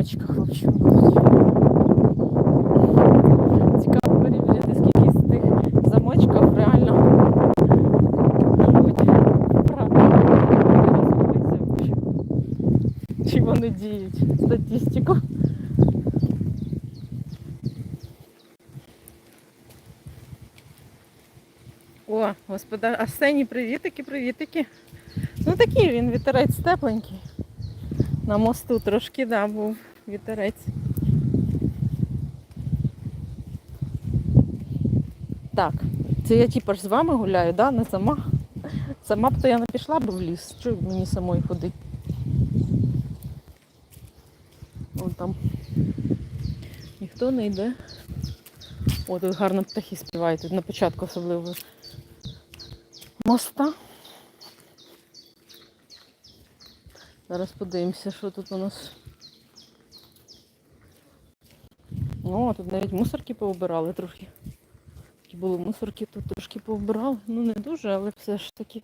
замочках вообще будуть. Цікаво перевіряти, скільки з тих замочків реально живуть правильно. Чи вони діють? Статистику. О, господа, Арсеній, привітики, привітики. Ну такий він вітерець тепленький. На мосту трошки, да, був Вітерець. Так, це я типа ж з вами гуляю, да, не сама. Сама б то я не пішла б в ліс. Чого мені самої ходити? Вон там ніхто не йде. О, тут гарно птахи співають, тут на початку особливо моста. Зараз подивимося, що тут у нас. О, тут навіть мусорки поубирали трохи. Такі були мусорки, тут трошки поубирали. Ну не дуже, але все ж таки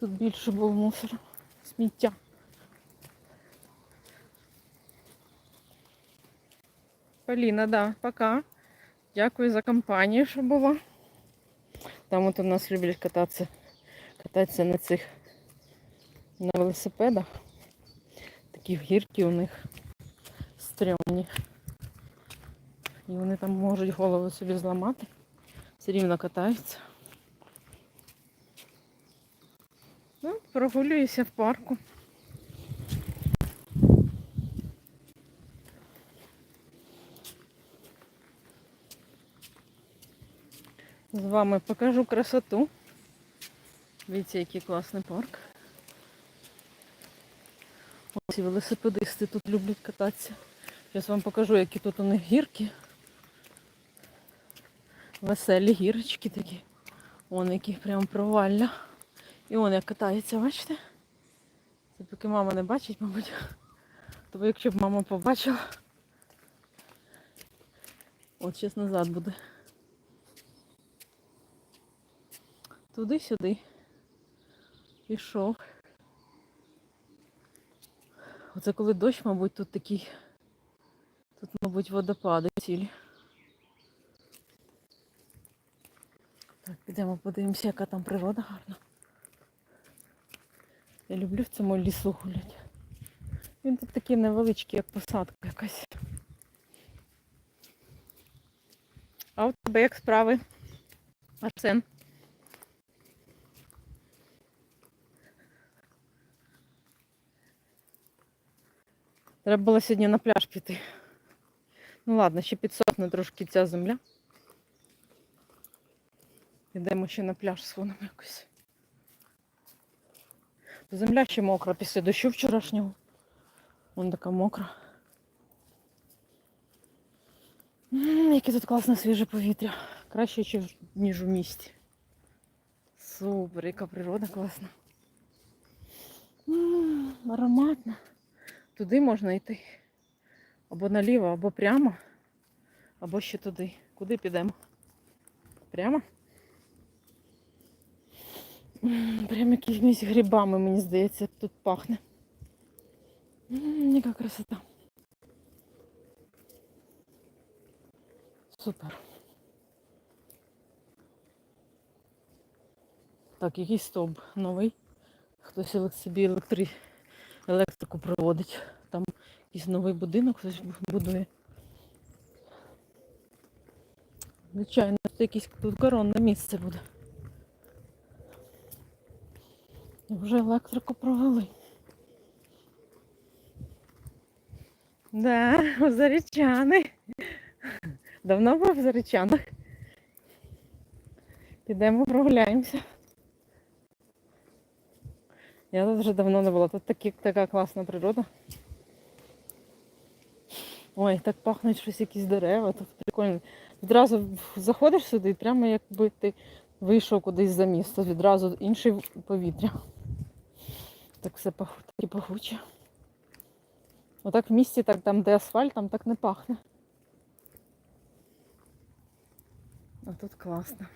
тут більше було мусору. Сміття. Поліна, да, пока. Дякую за компанію, що була. Там от у нас люблять кататися, кататися на цих на велосипедах. Такі гірки у них стрьомні. І вони там можуть голову собі зламати. Все рівно катаються. Ну, прогулююся в парку. З вами покажу красоту. Дивіться, який класний парк. Ось і велосипедисти тут люблять кататися. Зараз вам покажу, які тут у них гірки. Веселі гірочки такі. Вон які прям провалля. І вон як катається, бачите? Це поки мама не бачить, мабуть. Тобто якщо б мама побачила. От зараз назад буде. Туди-сюди. Пішов. Оце коли дощ, мабуть, тут такий. Тут, мабуть, водопади цілі. Так, підемо подивимося, яка там природа гарна. Я люблю в цьому лісу гуляти. Він тут такий невеличкий, як посадка якась. А у тебе як справи? Арсен? Треба було сьогодні на пляж піти. Ну ладно, ще підсохне трошки ця земля. Йдемо ще на пляж сходимо якось. Земля ще мокра після дощу вчорашнього. Вон така мокра. М, Яке тут класне свіже повітря. Краще, ніж у місті. Супер, яка природа класна. М, Ароматна. Туди можна йти. Або наліво, або прямо, або ще туди. Куди підемо? Прямо? Прям якимись грибами, мені здається, тут пахне. Яка красота. Супер. Так, якийсь стовп новий. Хтось собі електри... електрику проводить. Там якийсь новий будинок хтось будує. Звичайно, це якесь тут коронне місце буде. Вже електрику провели. Да, у Зарічани. Давно був в Зарічанах. Підемо прогуляємося. Я тут вже давно не була. Тут такі, така класна природа. Ой, так пахнуть щось якісь дерева, тут прикольно. Відразу заходиш сюди, і прямо якби ти вийшов кудись за місто, відразу інше повітря. Так все і таке пахуче. Отак в місті, так там, де асфальт, там так не пахне. А тут класно.